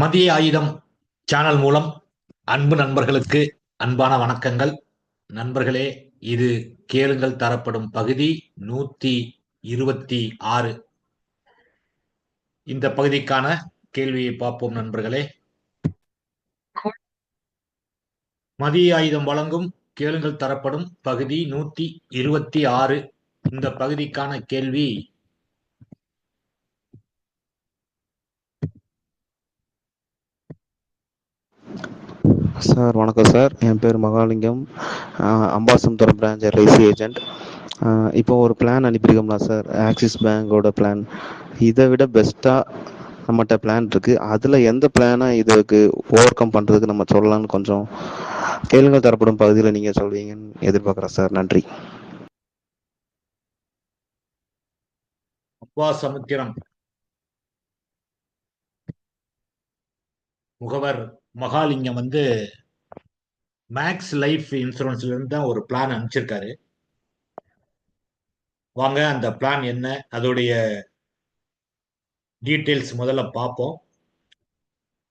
மதிய ஆயுதம் சேனல் மூலம் அன்பு நண்பர்களுக்கு அன்பான வணக்கங்கள். நண்பர்களே இது கேளுங்கள் தரப்படும் பகுதி நூத்தி இருபத்தி ஆறு. இந்த பகுதிக்கான கேள்வியை பார்ப்போம் நண்பர்களே. மதிய ஆயுதம் வழங்கும் கேளுங்கள் தரப்படும் பகுதி நூத்தி இருபத்தி ஆறு. இந்த பகுதிக்கான கேள்வி சார் வணக்கம் சார். என் பேர் Mahalingam. Ambasamudram branch LIC agent இப்போ ஒரு பிளான் அனுப்பியிருக்கோம்ல சார். ஆக்சிஸ் பேங்கோட பிளான் இதை விட பெஸ்ட்டாக நம்மகிட்ட பிளான் இருக்குது அதில் எந்த பிளானை இதுக்கு ஓவர் கம் பண்ணுறதுக்கு நம்ம சொல்லலாம்னு கொஞ்சம் கேளுங்கள் தரப்படும் பகுதியில் நீங்கள் சொல்வீங்கன்னு எதிர்பார்க்குறேன் சார். நன்றி. அப்பா சமுத்திரம் முகவர். மகாலிங்கம் வந்து மேக்ஸ் லைஃப் இன்சூரன்ஸ்ல இருந்து தான் ஒரு பிளான் அனுப்பிச்சிருக்காரு. வாங்க அந்த பிளான் என்ன அதோடைய டீட்டெயில்ஸ் முதல்ல பார்ப்போம்.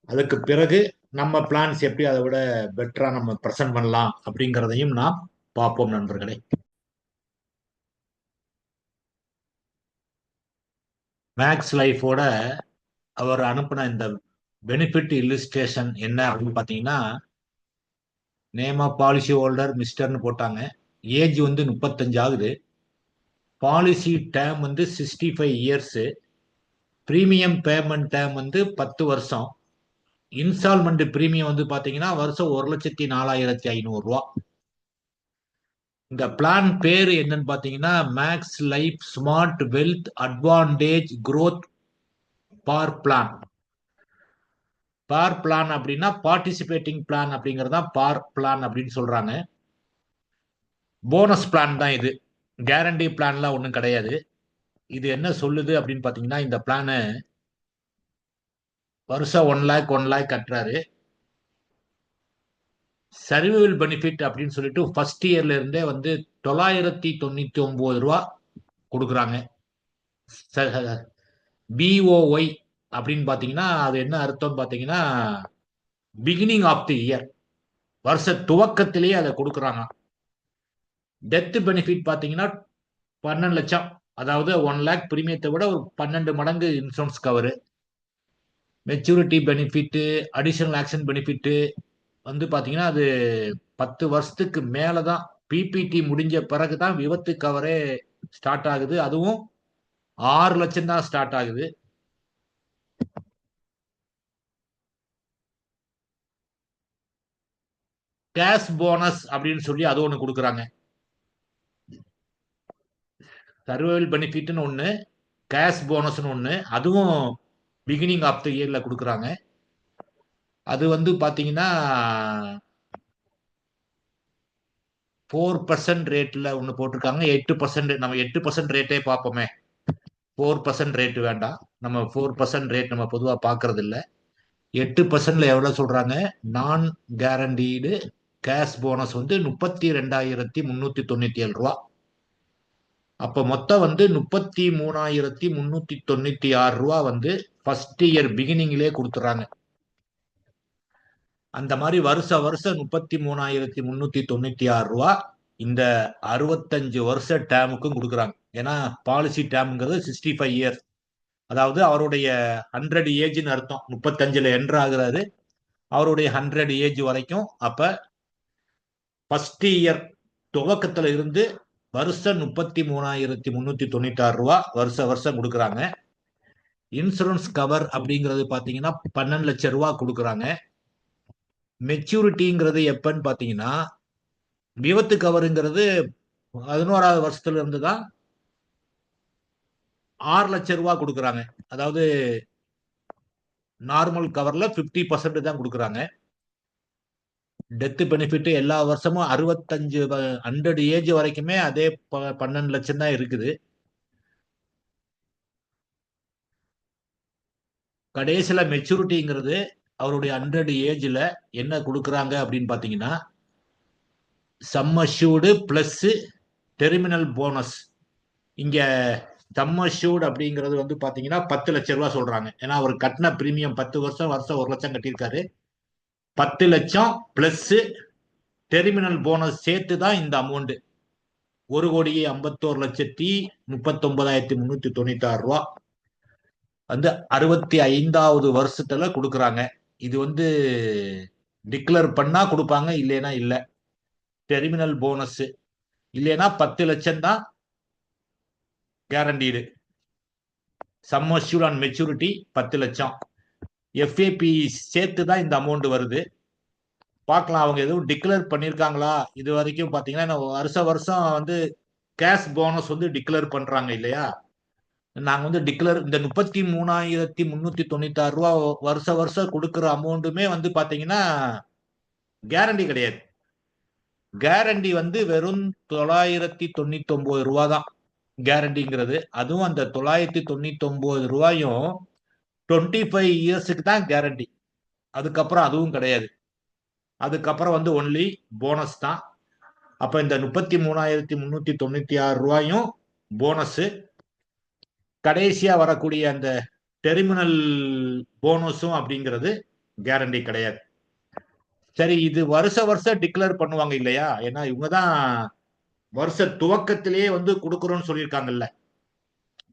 அதுக்கு பிறகு நம்ம பிளான்ஸ் எப்படி அதை விட பெட்டரா நம்ம ப்ரெசென்ட் பண்ணலாம் அப்படிங்கிறதையும் நாம் பார்ப்போம் நண்பர்களே. மேக்ஸ் லைஃபோட அவர் அனுப்பின இந்த பெனிஃபிட் இல்லுஸ்ட்ரேஷன் என்ன அப்படின்னு பார்த்தீங்கன்னா நேம் ஆஃப் பாலிசி ஹோல்டர் மிஸ்டர்னு போட்டாங்க. ஏஜ் வந்து முப்பத்தஞ்சு ஆகுது. பாலிசி டேம் வந்து sixty five years premium payment term வந்து பத்து வருஷம். இன்ஸ்டால்மெண்ட் ப்ரீமியம் வந்து பார்த்தீங்கன்னா வருஷம் ஒரு லட்சத்தி நாலாயிரத்தி ஐநூறுரூவா இந்த பிளான் பேர் என்னன்னு பார்த்தீங்கன்னா Max Life Smart Wealth Advantage Growth par plan par plan அப்படின்னா பார்ட்டிசிபேட்டிங் பிளான் அப்படிங்கிறது தான் பார் பிளான் அப்படின்னு சொல்றாங்க. போனஸ் பிளான் தான் இது. கேரண்டி பிளான்லாம் ஒன்றும் கிடையாது. இது என்ன சொல்லுது அப்படின்னு பார்த்தீங்கன்னா இந்த பிளானு வருஷம் ஒன் லேக் ஒன் லேக் கட்டுறாரு. சர்வைவல் பெனிஃபிட் அப்படின்னு சொல்லிட்டு ஃபர்ஸ்ட் இயர்ல இருந்தே வந்து தொள்ளாயிரத்தி தொண்ணூத்தி ஒன்பது ரூபா கொடுக்குறாங்க. பிஓஒய் அப்படின்னு பார்த்தீங்கன்னா அது என்ன அர்த்தம் பார்த்தீங்கன்னா பிகினிங் ஆஃப் தி இயர் வருஷ துவக்கத்திலேயே அதை கொடுக்குறாங்க. டெத் பெனிஃபிட் பார்த்தீங்கன்னா பன்னெண்டு லட்சம். அதாவது ஒன் லேக் பிரீமியத்தை விட ஒரு பன்னெண்டு மடங்கு insurance cover maturity benefit additional action benefit வந்து பார்த்தீங்கன்னா அது பத்து வருஷத்துக்கு மேலே தான் பிபிடி முடிஞ்ச பிறகு தான் விபத்து கவரே ஸ்டார்ட் ஆகுது. அதுவும் ஆறு லட்சம் தான் ஸ்டார்ட் ஆகுது. கேஷ் போனஸ் அப்படின்னு சொல்லி அது ஒன்று கொடுக்குறாங்க. சர்வைவல் பெனிஃபிட்னு ஒன்று கேஷ் போனஸ்னு ஒன்று அதுவும் பிகினிங் ஆஃப் த இயரில் கொடுக்குறாங்க. அது வந்து பார்த்தீங்கன்னா ஃபோர் பர்சன்ட் ரேட்டில் ஒன்று போட்டிருக்காங்க. எட்டு பர்சன்ட் நம்ம எட்டு பர்சன்ட் ரேட்டே பார்ப்போமே. ஃபோர் பர்சன்ட் ரேட்டு வேண்டாம். நம்ம ஃபோர் பர்சன்ட் ரேட் நம்ம பொதுவாக பார்க்கறது இல்லை எட்டு பர்சன்ட்ல எவ்வளோ சொல்கிறாங்க நான் கேரண்டீடு கேஷ் போனஸ் வந்து முப்பத்தி ரெண்டாயிரத்தி முந்நூற்றி தொண்ணூற்றி ஏழு ரூபா. அப்போ மொத்தம் வந்து முப்பத்தி மூணாயிரத்தி முந்நூற்றி தொண்ணூற்றி ஆறு ரூபா வந்து ஃபர்ஸ்ட் இயர் பிகினிங்லேயே கொடுத்துட்றாங்க அந்த மாதிரி வருஷ வருஷம் முப்பத்தி மூணாயிரத்தி முந்நூற்றி தொண்ணூற்றி ஆறு ரூபா இந்த அறுபத்தஞ்சு வருஷ டேமுக்கும் கொடுக்குறாங்க. ஏன்னா பாலிசி டேம்ங்கிறது சிக்ஸ்டி ஃபைவ் இயர்ஸ் அதாவது அவருடைய ஹண்ட்ரட் ஏஜ்னு அர்த்தம். முப்பத்தஞ்சில் என்ட்ரு ஆகுறாரு. அவருடைய ஹண்ட்ரட் ஏஜ் வரைக்கும் அப்போ ஃபர்ஸ்ட் இயர் துவக்கத்தில் இருந்து வருஷம் முப்பத்தி மூணாயிரத்தி முந்நூற்றி தொண்ணூத்தாறு ரூபா வருஷ வருஷம் கொடுக்குறாங்க. இன்சூரன்ஸ் கவர் அப்படிங்கிறது பார்த்தீங்கன்னா பன்னெண்டு லட்சம் ரூபா கொடுக்குறாங்க. மெச்சூரிட்டிங்கிறது எப்பன்னு பார்த்தீங்கன்னா விபத்து கவருங்கிறது பதினோராவது வருஷத்துல இருந்து தான் ஆறு லட்சம் ரூபா கொடுக்குறாங்க. அதாவது நார்மல் கவர்ல ஃபிஃப்டி பர்சன்ட் தான் கொடுக்குறாங்க. டெத்து பெனிஃபிட் எல்லா வருஷமும் அறுபத்தஞ்சு ஹண்ட்ரட் ஏஜ் வரைக்குமே அதே பன்னெண்டு லட்சம் தான் இருக்குது. கடைசியில மெச்சூரிட்டிங்கிறது அவருடைய ஹண்ட்ரட் ஏஜ்ல என்ன கொடுக்குறாங்க அப்படின்னு பார்த்தீங்கன்னா sum assured plus terminal bonus இங்க சம்மர்ஷூட் அப்படிங்கிறது வந்து பாத்தீங்கன்னா பத்து லட்சம் ரூபா சொல்றாங்க. ஏன்னா அவர் கட்டின பிரீமியம் பத்து வருஷம் வருஷம் ஒரு லட்சம் கட்டியிருக்காரு. பத்து லட்சம் பிளஸ் டெர்மினல் போனஸ் சேர்த்து தான் இந்த அமௌண்ட் ஒரு கோடியே ஐம்பத்தோரு லட்சத்தி முப்பத்தொன்பதாயிரத்தி முன்னூத்தி தொண்ணூத்தி ஆறு ரூபா. வந்து அறுபத்தி ஐந்தாவது வருஷத்துல கொடுக்குறாங்க. இது வந்து டிக்ளேர் பண்ணா கொடுப்பாங்க இல்லைன்னா இல்லை. டெர்மினல் போனஸ் இல்லைன்னா பத்து லட்சம் தான் கேரண்டீடு சம்மர்ஷூல் அண்ட் மெச்சூரிட்டி பத்து லட்சம். எஃப்ஏபி சேர்த்து தான் இந்த அமௌண்ட் வருது. பார்க்கலாம் அவங்க எதுவும் டிக்ளேர் பண்ணியிருக்காங்களா இது வரைக்கும் பார்த்தீங்கன்னா வருஷ வருஷம் வந்து கேஷ் போனஸ் வந்து டிக்ளேர் பண்ணுறாங்க இல்லையா? நாங்கள் வந்து டிக்ளேர் இந்த முப்பத்தி மூணாயிரத்தி முந்நூற்றி தொண்ணூத்தாறு ரூபா வருஷ வருஷம் கொடுக்குற அமௌண்ட்டுமே வந்து பார்த்தீங்கன்னா கேரண்டி கிடையாது. கேரண்டி வந்து வெறும் தொள்ளாயிரத்தி தொண்ணூத்தி ஒன்பது ரூபா தான் கேரண்டிங்கிறது அதுவும் அந்த தொள்ளாயிரத்தி தொண்ணூத்தி ஒன்பது ரூபாயும் டுவெண்ட்டி ஃபைவ் இயர்ஸுக்கு தான் கேரண்டி அதுக்கப்புறம் அதுவும் கிடையாது. அதுக்கப்புறம் வந்து ஒன்லி போனஸ் தான். அப்போ இந்த முப்பத்தி மூணாயிரத்தி முந்நூற்றி தொண்ணூற்றி ஆறு ரூபாயும் போனஸு கடைசியாக வரக்கூடிய அந்த டெர்மினல் போனஸும் அப்படிங்கிறது கேரண்டி கிடையாது. சரி இது வருஷ வருஷம் டிக்ளேர் பண்ணுவாங்க இல்லையா? ஏன்னா இவங்க தான் வருஷ துவக்கத்திலேயே வந்து கொடுக்குறோன்னு சொல்லியிருக்காங்கல்ல.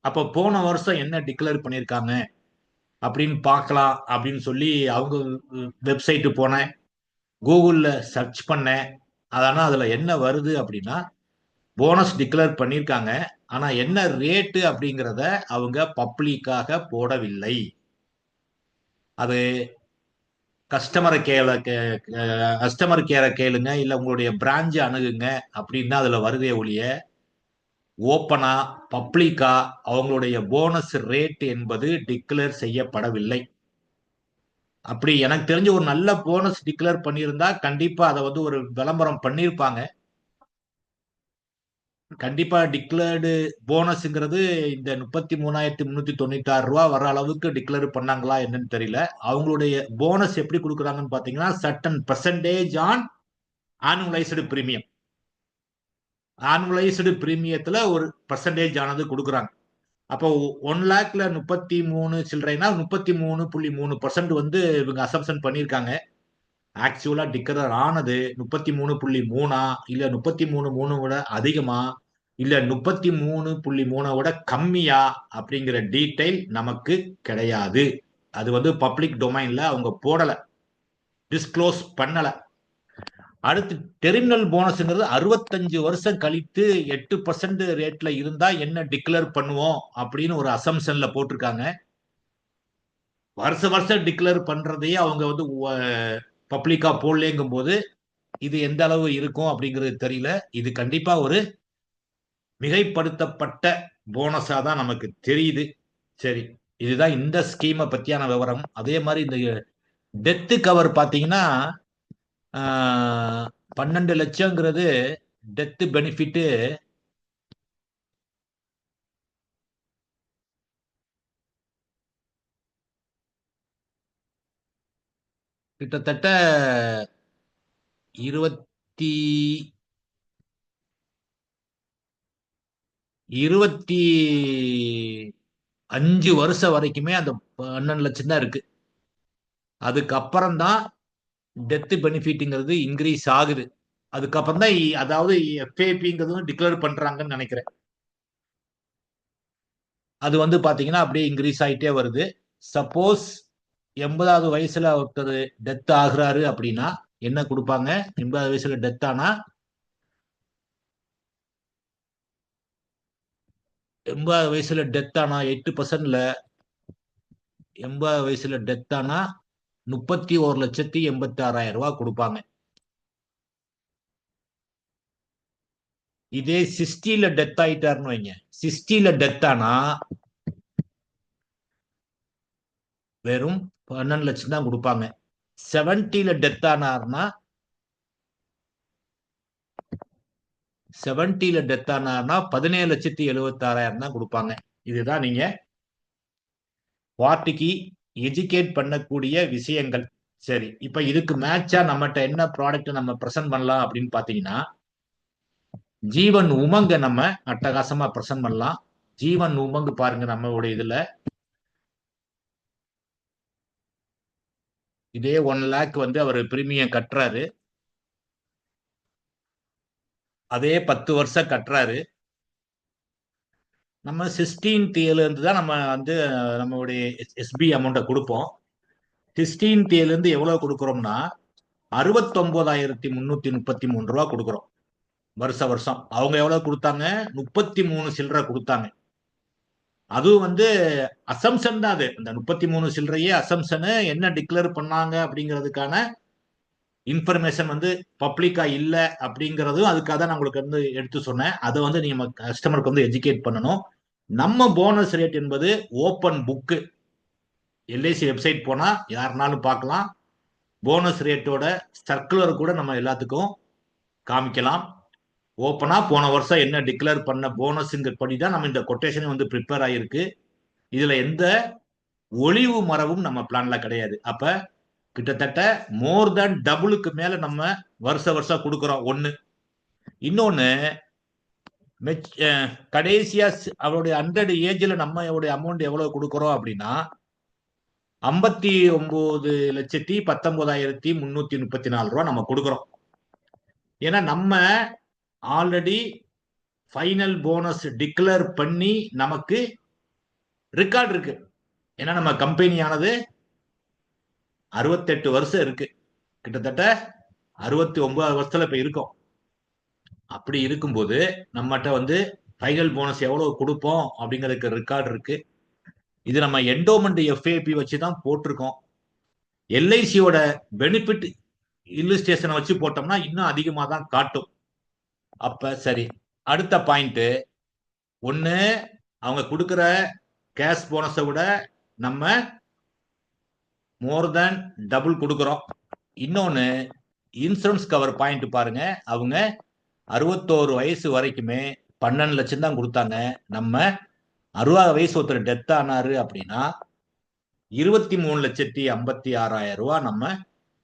அப்போ போன வருஷம் என்ன டிக்ளேர் பண்ணியிருக்காங்க? அப்படின்னு பார்க்கலாம் அப்படின்னு சொல்லி அவங்க வெப்சைட்டு போனேன். கூகுளில் சர்ச் பண்ணேன். அதனால் அதில் என்ன வருது அப்படின்னா போனஸ் டிக்ளேர் பண்ணியிருக்காங்க ஆனால் என்ன ரேட்டு அப்படிங்கிறத அவங்க பப்ளிக்காக போடவில்லை. அது கஸ்டமரை கேள கஸ்டமர் கேரை கேளுங்க இல்லை உங்களுடைய பிரான்ச்சை அணுகுங்க அப்படின்னு தான் அதில் வருதே ஒழிய ஓப்பனா பப்ளிக்கா அவங்களுடைய போனஸ் ரேட் என்பது டிக்ளேர் செய்யப்படவில்லை. அப்படி எனக்கு தெரிஞ்ச ஒரு நல்ல போனஸ் டிக்ளேர் பண்ணியிருந்தா கண்டிப்பா அதை வந்து ஒரு விளம்பரம் பண்ணியிருப்பாங்க. கண்டிப்பா டிக்ளேர்டு போனஸ்ங்கிறது இந்த முப்பத்தி மூணாயிரத்தி முன்னூத்தி தொண்ணூத்தி ஆறு ரூபா வர அளவுக்கு டிக்ளேர் பண்ணாங்களா என்னன்னு தெரியல. அவங்களுடைய போனஸ் எப்படி கொடுக்குறாங்கன்னு பாத்தீங்கன்னா certain percentage on annualised premium annualised பிரீமியத்துல ஒரு பர்சன்டேஜ் ஆனது கொடுக்குறாங்க. அப்போ ஒன் லேக்ல முப்பத்தி மூணு சில்லறைனா முப்பத்தி மூணு புள்ளி மூணு பர்சன்ட் வந்து இவங்க அசம்ஷன் பண்ணியிருக்காங்க. ஆக்சுவலா டிக்ளர் ஆனது முப்பத்தி மூணு புள்ளி மூணா இல்ல முப்பத்தி மூணு மூணு விட அதிகமா இல்ல முப்பத்தி மூணு புள்ளி மூணை விட கம்மியா அப்படிங்கிற டீட்டெயில் நமக்கு கிடையாது. அது வந்து பப்ளிக் டொமைன்ல அவங்க போடல. டிஸ்க்ளோஸ் பண்ணலை. அடுத்து டெர்மினல் போனஸ்ங்கிறது அறுபத்தஞ்சு வருஷம் கழித்து எட்டு பர்சன்ட் ரேட்ல இருந்தா என்ன டிக்ளேர் பண்ணுவோம் அப்படின்னு ஒரு அசம்ஷன்ல போட்டிருக்காங்க. வருஷ வருஷம் டிக்ளேர் பண்றதையே அவங்க வந்து பப்ளிக்கா போடலேங்கும் போது இது எந்த அளவு இருக்கும் அப்படிங்கிறது தெரியல. இது கண்டிப்பா ஒரு மிகைப்படுத்தப்பட்ட போனஸா தான் நமக்கு தெரியுது. சரி இதுதான் இந்த ஸ்கீமை பத்தியான விவரம். அதே மாதிரி இந்த டெத்து கவர் பார்த்தீங்கன்னா பன்னெண்டு லட்சங்கிறது டெத்து பெனிஃபிட்டு கிட்டத்தட்ட இருபத்தி இருபத்தி அஞ்சு வருஷம் வரைக்குமே அந்த பன்னெண்டு லட்சம் தான் இருக்கு. அதுக்கப்புறம் தான் டெத்து பெனிஃபிட்ங்கிறது இன்க்ரீஸ் ஆகுது. அதுக்கப்புறம் தான் அதாவது எஃப்ஏபிங்கிறதும் டிக்ளேர் பண்றாங்கன்னு நினைக்கிறேன். அது வந்து பாத்தீங்கன்னா அப்படியே இன்க்ரீஸ் ஆகிட்டே வருது. சப்போஸ் எண்பதாவது வயசுல ஒருத்தர் டெத் ஆகுறாரு அப்படின்னா என்ன கொடுப்பாங்க? எண்பதாவது வயசுல டெத் ஆனா எண்பதாவது வயசுல டெத் ஆனா எட்டு பர்சன்ட்ல எண்பது வயசுல டெத் ஆனா முப்பத்தி ஒரு லட்சத்தி எண்பத்தி ஆறாயிரம் ரூபாய் கொடுப்பாங்க. இதே சிக்ஸ்டில டெத் ஆயிட்டாருன்னு வைங்க. சிக்ஸ்டில டெத் ஆனா வெறும் பன்னெண்டு லட்சம் தான் கொடுப்பாங்க. செவன்டில டெத் ஆனார்னா செவன்டில டெத் ஆனார்னா பதினேழு லட்சத்தி எழுபத்தி ஆறாயிரம் தான் கொடுப்பாங்க. இதுதான் நீங்க பார்ட்டிக்கு எஜுகேட் பண்ணக்கூடிய விஷயங்கள். சரி இப்ப இதுக்கு மேட்சா நம்மகிட்ட என்ன ப்ராடக்ட் நம்ம ப்ரெசென்ட் பண்ணலாம் அப்படின்னு பாத்தீங்கன்னா ஜீவன் உமங்க நம்ம அட்டகாசமா ப்ரெசென்ட் பண்ணலாம். ஜீவன் உமங்கு பாருங்க நம்மளுடைய இதுல. இதே ஒன் லேக் வந்து அவர் பிரீமியம் கட்டுறாரு. அதே பத்து வருஷம் கட்டுறாரு. நம்ம சிக்ஸ்டீன் இருந்து தான் நம்ம வந்து நம்மளுடைய எஸ்பி அமௌண்ட்டை கொடுப்போம். சிக்ஸ்டீன் இருந்து எவ்வளோ கொடுக்குறோம்னா அறுபத்தொம்போதாயிரத்தி முந்நூற்றி முப்பத்தி மூணு ரூபா கொடுக்குறோம். வருஷ வருஷம். அவங்க எவ்வளோ கொடுத்தாங்க? முப்பத்தி மூணு சில்லறை கொடுத்தாங்க. அதுவும் வந்து அசம்சன் தான் அது. இந்த முப்பத்தி மூணு சில்லறையே அசம்சனு என்ன டிக்ளேர் பண்ணாங்க அப்படிங்கிறதுக்கான இன்ஃபர்மேஷன் வந்து பப்ளிக்கா இல்லை அப்படிங்கிறதும் அதுக்காக தான் நான் உங்களுக்கு வந்து எடுத்து சொன்னேன். அதை வந்து நீங்க கஸ்டமருக்கு வந்து எஜுகேட் பண்ணணும். நம்ம போனஸ் ரேட் என்பது ஓப்பன் புக்கு எல்ஐசி வெப்சைட் போனால் யாருனாலும் பார்க்கலாம். போனஸ் ரேட்டோட சர்க்குலர் கூட நம்ம எல்லாத்துக்கும் காமிக்கலாம். ஓப்பனாக போன வருஷம் என்ன டிக்ளேர் பண்ண போனஸுங்கிற படி தான் நம்ம இந்த கொட்டேஷன் வந்து ப்ரிப்பேர் ஆகிருக்கு இதில் எந்த ஒளிவு மரவும் நம்ம பிளான்ல கிடையாது. அப்போ கிட்டத்தட்ட மோர் தேன் டபுளுக்கு மேலே நம்ம வருஷ வருஷம் கொடுக்குறோம். ஒன்று இன்னொன்று கடைசியா அவருடைய ஹண்ட்ரட் ஏஜ்ல நம்ம அமௌண்ட் எவ்வளவு கொடுக்குறோம் அப்படின்னா ஐம்பத்தி ஒன்பது லட்சத்தி பத்தொன்பதாயிரத்தி முன்னூத்தி முப்பத்தி நாலு ரூபா நம்ம கொடுக்குறோம். ஏன்னா நம்ம ஆல்ரெடி ஃபைனல் போனஸ் டிக்ளேர் பண்ணி நமக்கு ரெக்கார்ட் இருக்கு. ஏன்னா நம்ம கம்பெனியானது அறுபத்தெட்டு வருஷம் இருக்கு. கிட்டத்தட்ட அறுபத்தி ஒன்பது வருஷத்துல இப்ப இருக்கோம். அப்படி இருக்கும்போது நம்மகிட்ட வந்து ஃபைனல் போனஸ் எவ்வளவு கொடுப்போம் அப்படிங்கிறதுக்கு ரெக்கார்டு இருக்கு. இது நம்ம என்டோமெண்ட் எஃப்ஏபி வச்சு தான் போட்டிருக்கோம். எல்ஐசியோட பெனிஃபிட் இல்லுஸ்டேஷனை வச்சு போட்டோம்னா இன்னும் அதிகமாக தான் காட்டும். அப்ப சரி அடுத்த பாயிண்ட்டு ஒன்று அவங்க கொடுக்குற கேஷ் போனஸை விட நம்ம மோர் தேன் டபுள் கொடுக்குறோம். இன்னொன்று இன்சூரன்ஸ் கவர் பாயிண்ட் பாருங்க. அவங்க அறுபத்தோரு வயசு வரைக்குமே பன்னெண்டு லட்சம் தான் கொடுத்தாங்க. நம்ம அறுபது வயசு ஒருத்தர் டெத் ஆனாரு அப்படின்னா இருபத்தி மூணு லட்சத்தி ஐம்பத்தி ஆறாயிரம் ரூபா நம்ம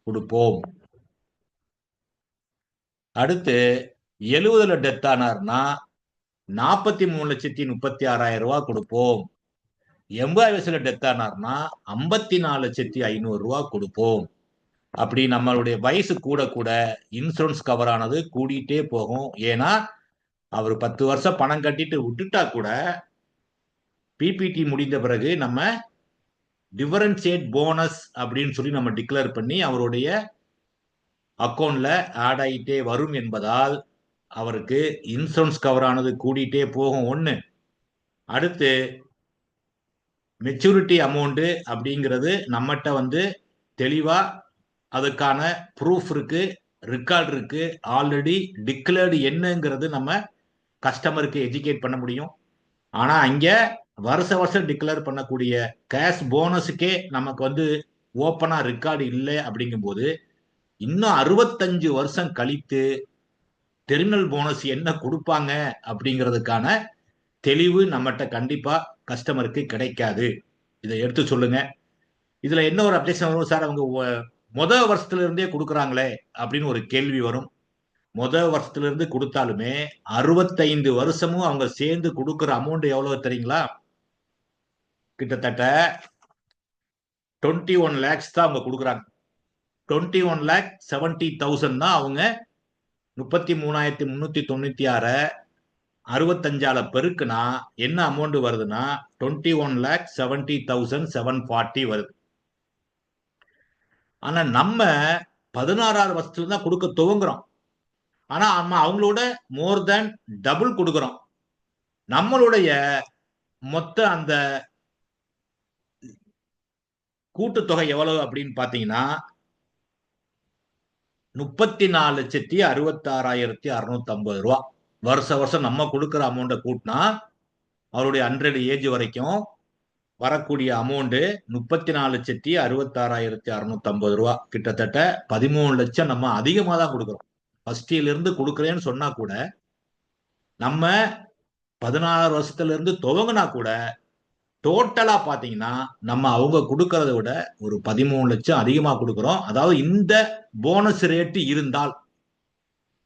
கொடுப்போம். அடுத்து எழுபதுல டெத் ஆனார்னா நாற்பத்தி மூணு லட்சத்தி முப்பத்தி ஆறாயிரம் ரூபா கொடுப்போம். எண்பது வயசுல டெத் ஆனார்னா ஐம்பத்தி நாலு லட்சத்தி ஐநூறு ரூபா கொடுப்போம். அப்படி நம்மளுடைய வயசு கூட கூட இன்சூரன்ஸ் கவர் ஆனது கூடிட்டே போகும். ஏன்னா அவர் பத்து வருஷம் பணம் கட்டிட்டு விட்டுட்டா கூட பிபிடி முடிந்த பிறகு நம்ம டிஃபரன்சியேட் போனஸ் அப்படின்னு சொல்லி நம்ம டிக்ளேர் பண்ணி அவருடைய அக்கௌண்ட்ல ஆட் ஆகிட்டே வரும் என்பதால் அவருக்கு இன்சூரன்ஸ் கவர் ஆனது கூடிட்டே போகும் ஒன்று அடுத்து மெச்சூரிட்டி அமௌண்ட்டு அப்படிங்கிறது நம்மகிட்ட வந்து தெளிவா அதுக்கான ப்ரூஃப் இருக்கு ரெக்கார்ட் இருக்கு ஆல்ரெடி டிக்ளேர்டு என்னங்கிறது நம்ம கஸ்டமருக்கு எஜுகேட் பண்ண முடியும். ஆனா அங்க வருஷ வருஷம் டிக்ளேர் பண்ணக்கூடிய கேஷ் போனஸுக்கே நமக்கு வந்து ஓப்பனா ரெக்கார்டு இல்லை அப்படிங்கும்போது இன்னும் அறுபத்தஞ்சு வருஷம் கழித்து டெர்மினல் போனஸ் என்ன கொடுப்பாங்க அப்படிங்கிறதுக்கான தெளிவு நம்மகிட்ட கண்டிப்பா கஸ்டமருக்கு கிடைக்காது. இதை எடுத்து சொல்லுங்க. இதுல என்ன ஒரு அப்டேஷன் வரும்? சார் அவங்க முத வருஷத்துல இருந்தே கொடுக்குறாங்களே அப்படின்னு ஒரு கேள்வி வரும். முத வருஷத்துல இருந்து கொடுத்தாலுமே அறுபத்தைந்து வருஷமும் அவங்க சேர்ந்து கொடுக்குற அமௌண்ட் எவ்வளவு தெரியுங்களா? கிட்டத்தட்ட டுவெண்ட்டி ஒன் லேக்ஸ் தான் அவங்க கொடுக்குறாங்க. Twenty one lakh seventy thousand தான் அவங்க முப்பத்தி மூணாயிரத்தி முன்னூத்தி தொண்ணூத்தி ஆறு அறுபத்தஞ்சால பெருக்குனா என்ன அமௌண்ட் வருதுன்னா twenty one lakh seventy thousand seven forty வருது. ஆனா நம்ம பதினாறாவது வருஷத்துல தான் கொடுக்க துவங்குறோம். ஆனா நம்ம அவங்களோட மோர் தேன் டபுள் கொடுக்குறோம். நம்மளுடைய மொத்த அந்த கூட்டுத்தொகை எவ்வளவு அப்படின்னு பாத்தீங்கன்னா முப்பத்தி நாலு லட்சத்தி அறுபத்தாறாயிரத்தி அறுநூத்தி ஐம்பது ரூபா. வருஷ வருஷம் நம்ம கொடுக்குற அமௌண்ட்டை கூட்டினா அவருடைய ஹண்ட்ரட் ஏஜ் வரைக்கும் வரக்கூடிய அமௌண்ட் முப்பத்தி நாலு லட்சத்தி அறுபத்தாறாயிரத்தி அறுநூத்தி ஐம்பது ரூபா. கிட்டத்தட்ட பதிமூணு லட்சம் நம்ம அதிகமாக தான் கொடுக்குறோம். ஃபர்ஸ்ட் இருந்து கொடுக்குறேன்னு சொன்னா கூட நம்ம பதினாறு வருஷத்துல இருந்து துவங்கினா கூட டோட்டலா பாத்தீங்கன்னா நம்ம அவங்க கொடுக்கறத விட ஒரு பதிமூணு லட்சம் அதிகமா கொடுக்குறோம். அதாவது இந்த போனஸ் ரேட்டு இருந்தால்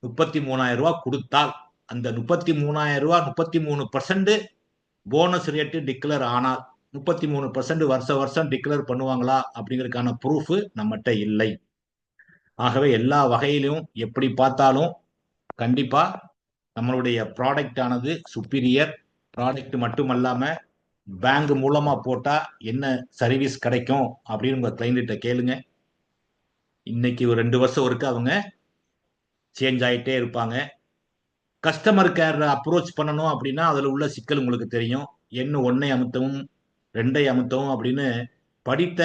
முப்பத்தி மூணாயிரம் ரூபாய் கொடுத்தால் அந்த முப்பத்தி மூணாயிரம் ரூபாய் முப்பத்தி மூணு பர்சன்ட் போனஸ் ரேட்டு டிக்ளேர் ஆனால் முப்பத்தி மூணு பர்சன்ட் வருஷ வருஷம் டிக்ளேர் பண்ணுவாங்களா அப்படிங்கிறதுக்கான ப்ரூஃப் நம்மகிட்ட இல்லை. ஆகவே எல்லா வகையிலும் எப்படி பார்த்தாலும் கண்டிப்பா நம்மளுடைய ப்ராடக்ட் ஆனது சுப்பீரியர் ப்ராடக்ட் மட்டுமல்லாம பேங்க் மூலமா போட்டா என்ன சர்வீஸ் கிடைக்கும் அப்படின்னு உங்க கிளைண்ட்ட கேளுங்க. இன்னைக்கு ஒரு ரெண்டு வருஷம் ஒருக்கு அவங்க சேஞ்ச் ஆகிட்டே இருப்பாங்க. கஸ்டமர் கேர் அப்ரோச் பண்ணணும் அப்படின்னா அதில் உள்ள சிக்கல் உங்களுக்கு தெரியும். என்ன ஒன்றை அமுத்தவும் ரெண்டை அமுத்தவும் அப்படின்னு படித்த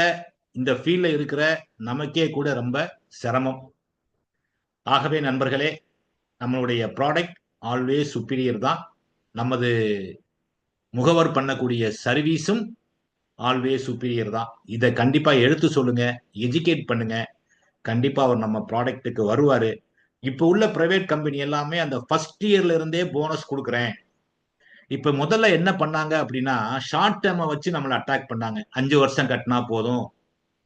இந்த ஃபீல்ட்ல இருக்கிற நமக்கே கூட ரொம்ப சிரமம். ஆகவே நண்பர்களே நம்மளுடைய ப்ராடக்ட் ஆல்வேஸ் சுப்பீரியர் தான். நமது முகவர் பண்ணக்கூடிய சர்வீஸும் ஆல்வேஸ் சுப்பீரியர் தான். இதை கண்டிப்பாக எடுத்து சொல்லுங்க எஜுகேட் பண்ணுங்க. கண்டிப்பாக அவர் நம்ம ப்ராடக்ட்டுக்கு வருவார். இப்போ உள்ள ப்ரைவேட் கம்பெனி எல்லாமே அந்த ஃபர்ஸ்ட் இயர்ல இருந்தே போனஸ் கொடுக்குறேன். இப்ப முதல்ல என்ன பண்ணாங்க அப்படின்னா ஷார்ட் டேர்மை வச்சு நம்மளை அட்டாக் பண்ணாங்க. அஞ்சு வருஷம் கட்டினா போதும்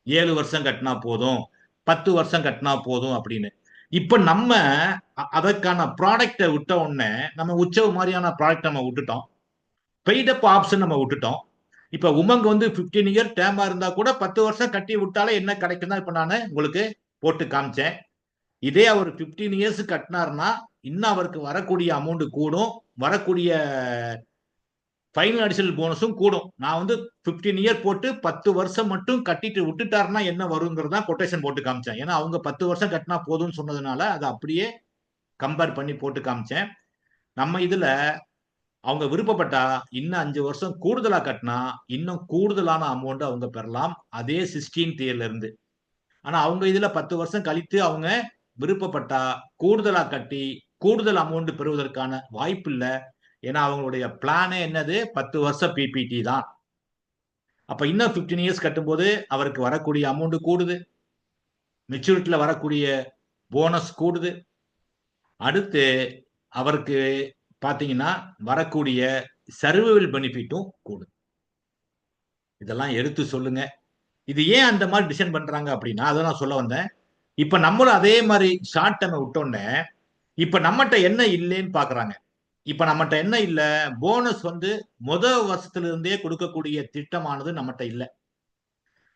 ஏழு வருஷம் கட்டினா போதும் பத்து வருஷம் கட்டினா போதும் அப்படின்னு. இப்ப நம்ம அதற்கான ப்ராடக்டை விட்ட உடனே நம்ம உச்சவு மாதிரியான ப்ராடக்ட் நம்ம விட்டுட்டோம். பெய்டப் ஆப்ஷன் நம்ம விட்டுட்டோம். இப்ப உமங்க வந்து 15 இயர் டேமா இருந்தா கூட பத்து வருஷம் கட்டி விட்டாலே என்ன கிடைக்கும் தான் இப்ப நான் உங்களுக்கு போட்டு காமிச்சேன். இதே அவர் 15 இயர்ஸ் கட்டினார்னா இன்னும் அவருக்கு வரக்கூடிய அமௌண்ட் கூடும். வரக்கூடிய ஃபைனல் அடிஷனல் போனஸும் கூடும். நான் வந்து 15 இயர் போட்டு பத்து வருஷம் மட்டும் கட்டிட்டு விட்டுட்டாருன்னா என்ன வருங்கிறதா கொட்டேஷன் போட்டு காமிச்சேன். ஏன்னா அவங்க பத்து வருஷம் கட்டினா போதும்னு சொன்னதுனால அதை அப்படியே கம்பேர் பண்ணி போட்டு காமிச்சேன். நம்ம இதுல அவங்க விருப்பப்பட்டா இன்னும் அஞ்சு வருஷம் கூடுதலா கட்டினா இன்னும் கூடுதலான அமௌண்ட் அவங்க பெறலாம். அதே சிக்ஸ்டீன் இயர்ல இருந்து. ஆனா அவங்க இதுல பத்து வருஷம் கழித்து அவங்க விருப்பப்பட்டா கூடுதலா கட்டி கூடுதல் அமௌண்ட் பெறுவதற்கான வாய்ப்பு இல்லை. ஏன்னா அவங்களுடைய பிளானே என்னது? பத்து வருஷம் பிபிடி தான். அப்ப இன்னும் 15 இயர்ஸ் கட்டும்போது அவருக்கு வரக்கூடிய அமௌண்ட் கூடுது. மெச்சூரிட்டியில வரக்கூடிய போனஸ் கூடுது. அடுத்து அவருக்கு பார்த்தீங்கன்னா வரக்கூடிய சர்வைவல் பெனிஃபிட்டும் கூடுது. இதெல்லாம் எடுத்து சொல்லுங்க. இது ஏன் அந்த மாதிரி டிசைன் பண்றாங்க அப்படின்னா அதை நான் சொல்ல வந்தேன். இப்ப நம்மளும் அதே மாதிரி ஷார்ட் டேர்ம் விட்டோன்னே இப்ப நம்மகிட்ட என்ன இல்லைன்னு பாக்குறாங்க. இப்ப நம்மகிட்ட என்ன இல்ல? போனஸ் வந்து முத வருஷத்துல இருந்தே கொடுக்கக்கூடிய திட்டமானது நம்மகிட்ட இல்ல.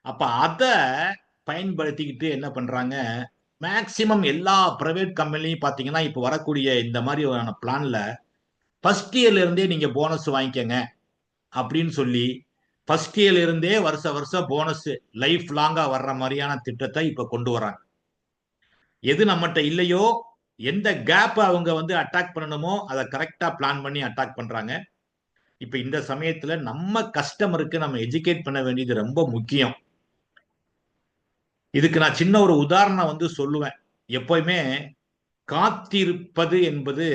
அப்ப அத பயன்படுத்திக்கிட்டு என்ன பண்றாங்க? மேக்சிமம் எல்லா பிரைவேட் கம்பெனிலையும் பாத்தீங்கன்னா இப்ப வரக்கூடிய இந்த மாதிரியான பிளான்ல ஃபர்ஸ்ட் இயர்ல இருந்தே நீங்க போனஸ் வாங்கிக்கங்க அப்படின்னு சொல்லி ஃபர்ஸ்ட் இயர்ல இருந்தே வருஷ வருஷம் போனஸ் லைஃப் லாங்கா வர்ற மாதிரியான திட்டத்தை இப்ப கொண்டு வராங்க எது நம்மகிட்ட இல்லையோ எந்த கேப் அவங்க வந்து அட்டாக் பண்ணணுமோ அதை கரெக்டாக பிளான் பண்ணி அட்டாக் பண்ணுறாங்க இப்போ இந்த சமயத்தில் நம்ம கஸ்டமருக்கு நம்ம எஜுகேட் பண்ண வேண்டியது ரொம்ப முக்கியம். இதுக்கு நான் சின்ன ஒரு உதாரணம் வந்து சொல்லுவேன். எப்போயுமே காத்திருப்பது என்பது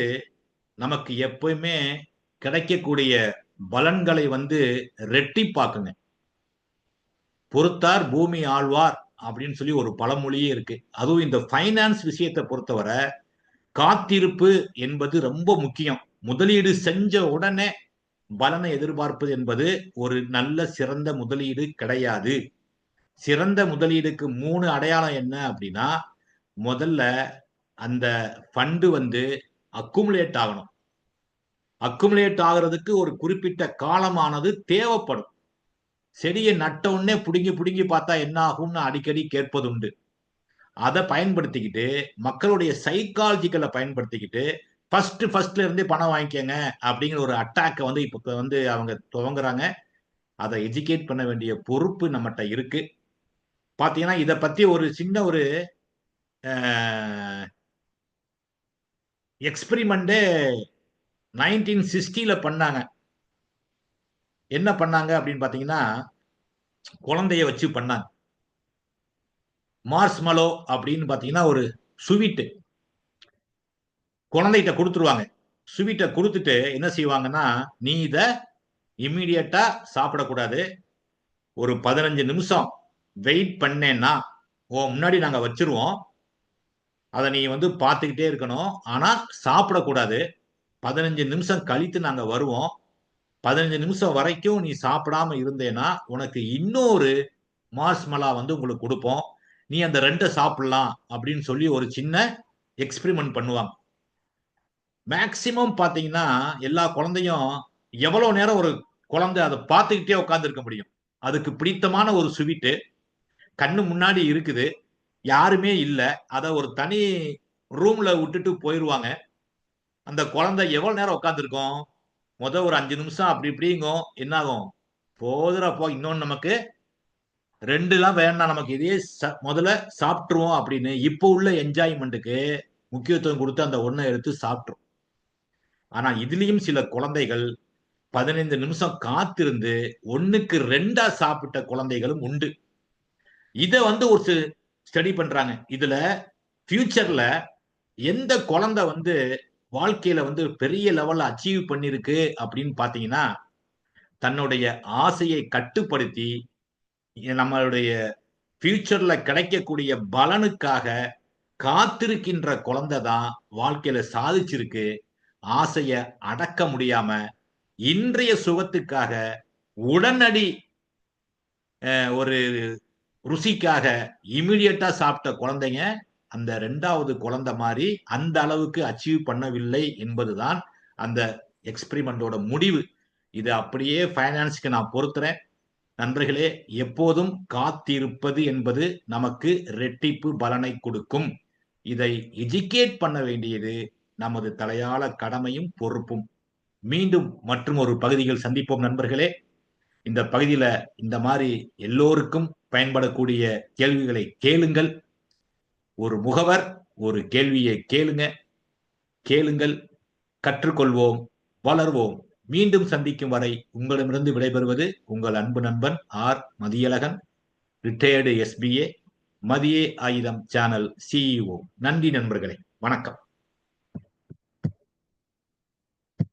நமக்கு எப்பயுமே கிடைக்கக்கூடிய பலன்களை வந்து ரெட்டிப்பாக்குங்க. பொறுத்தார் பூமி ஆழ்வார். அப்படின்னு சொல்லி ஒரு பழமொழியே இருக்கு. அதுவும் இந்த ஃபைனான்ஸ் விஷயத்தை பொறுத்தவரை காத்திருப்பு என்பது ரொம்ப முக்கியம். முதலீடு செஞ்ச உடனே பலனை எதிர்பார்ப்பது என்பது ஒரு நல்ல சிறந்த முதலீடு கிடையாது. சிறந்த முதலீடுக்கு மூணு அடையாளம் என்ன அப்படின்னா முதல்ல அந்த ஃபண்டு வந்து அக்குமுலேட் ஆகணும். அக்குமுலேட் ஆகிறதுக்கு ஒரு குறிப்பிட்ட காலமானது தேவைப்படும். செடியை நட்ட உடனே பிடுங்கி பிடுங்கி பார்த்தா என்ன ஆகும்னு அடிக்கடி கேட்பதுண்டு. அதை பயன்படுத்திக்கிட்டு மக்களுடைய சைக்காலஜிக்கலை பயன்படுத்திக்கிட்டு ஃபர்ஸ்ட் ஃபர்ஸ்ட்ல இருந்தே பணம் வாங்கிக்கங்க அப்படிங்கிற ஒரு அட்டாக்கை வந்து இப்போ வந்து அவங்க துவங்குறாங்க. அதை எஜுகேட் பண்ண வேண்டிய பொறுப்பு நம்மகிட்ட இருக்கு. பார்த்தீங்கன்னா இதை பத்தி ஒரு சின்ன ஒரு எக்ஸ்பெரிமெண்ட்டு நைன்டீன் சிக்ஸ்டியில் பண்ணாங்க. என்ன பண்ணாங்க அப்படின்னு பாத்தீங்கன்னா குழந்தைய வச்சு பண்ணாங்க. மார்ஸ் மலோ அப்படின்னு பாத்தீங்கன்னா ஒரு சுவீட்டு. குழந்தைகிட்ட கொடுத்துருவாங்க. ஸ்வீட்டை கொடுத்துட்டு என்ன செய்வாங்கன்னா நீ இதை இம்மிடியட்டா சாப்பிடக்கூடாது. ஒரு பதினஞ்சு நிமிஷம் வெயிட் பண்ணேன்னா ஓ முன்னாடி நாங்க வச்சிருவோம். அதை நீ வந்து பார்த்துக்கிட்டே இருக்கணும். ஆனா சாப்பிடக்கூடாது. பதினஞ்சு நிமிஷம் கழித்து நாங்க வருவோம். பதினஞ்சு நிமிஷம் வரைக்கும் நீ சாப்பிடாம இருந்தேன்னா உனக்கு இன்னொரு மாஸ்மலா வந்து உங்களுக்கு கொடுப்போம். நீ அந்த ரெண்டை சாப்பிடலாம் அப்படின்னு சொல்லி ஒரு சின்ன எக்ஸ்பிரிமெண்ட் பண்ணுவாங்க. மேக்சிமம் பார்த்தீங்கன்னா எல்லா குழந்தையும் எவ்வளோ நேரம் ஒரு குழந்தை அதை பார்த்துக்கிட்டே உட்காந்துருக்க முடியும். அதுக்கு பிடித்தமான ஒரு ஸ்வீட்டு கண்ணு முன்னாடி இருக்குது. யாருமே இல்லை. அதை ஒரு தனி ரூம்ல விட்டுட்டு போயிடுவாங்க அந்த குழந்தை எவ்வளோ நேரம் உட்காந்துருக்கும் முத ஒரு அஞ்சு நிமிஷம் அப்படி இப்படிங்கும் என்ன ஆகும் போதுற போ. இன்னொன்னு நமக்கு ரெண்டுலாம் வேண்டாம். நமக்கு இதே ச- முதல்ல சாப்பிட்டுருவோம் அப்படின்னு இப்போ உள்ள என்ஜாய்மெண்ட்டுக்கு முக்கியத்துவம் கொடுத்து அந்த ஒன்றை எடுத்து சாப்பிட்டுரும். ஆனா இதுலயும் சில குழந்தைகள் பதினைந்து நிமிஷம் காத்திருந்து ஒண்ணுக்கு ரெண்டா சாப்பிட்ட குழந்தைகளும் உண்டு. இத வந்து ஒரு ஸ்டடி பண்றாங்க. இதுல ஃபியூச்சர்ல எந்த குழந்தை வந்து வாழ்க்கையில வந்து பெரிய லெவல்ல அச்சீவ் பண்ணிருக்கு அப்படின்னு பாத்தீங்கன்னா தன்னுடைய ஆசையை கட்டுப்படுத்தி நம்மளுடைய ஃபியூச்சர்ல கிடைக்கக்கூடிய பலனுக்காக காத்திருக்கின்ற குழந்தை தான் வாழ்க்கையில சாதிச்சிருக்கு. ஆசைய அடக்க முடியாம இன்றைய சுகத்துக்காக உடனடி ஒரு ருசிக்காக இமிடியட்டா சாப்பிட்ட குழந்தைங்க அந்த ரெண்டாவது குழந்தை மாதிரி அந்த அளவுக்கு அச்சீவ் பண்ணவில்லை என்பதுதான் அந்த எக்ஸ்பிரிமெண்டோட முடிவு. இது அப்படியே ஃபைனான்ஸ்க்கு நான் பொறுத்துறேன் நண்பர்களே எப்போதும் காத்திருப்பது என்பது நமக்கு ரெட்டிப்பு பலனை கொடுக்கும். இதை எஜுகேட் பண்ண வேண்டியது நமது தலையாள கடமையும் பொறுப்பும். மீண்டும் மற்றும் ஒரு பகுதியில் சந்திப்போம் நண்பர்களே. இந்த பகுதியில இந்த மாதிரி எல்லோருக்கும் பயன்படக்கூடிய கேள்விகளை கேளுங்கள். ஒரு முகவர் ஒரு கேள்வியை கேளுங்க கேளுங்கள் கற்றுக்கொள்வோம் வளர்வோம். மீண்டும் சந்திக்கும் வரை உங்களிடமிருந்து விடைபெறுவது உங்கள் அன்பு நண்பன் ஆர். மதியழகன் ரிட்டையர்டு எஸ்பிஏ மதியே ஆயுதம் சேனல் சிஇஓ நன்றி நண்பர்களே வணக்கம்.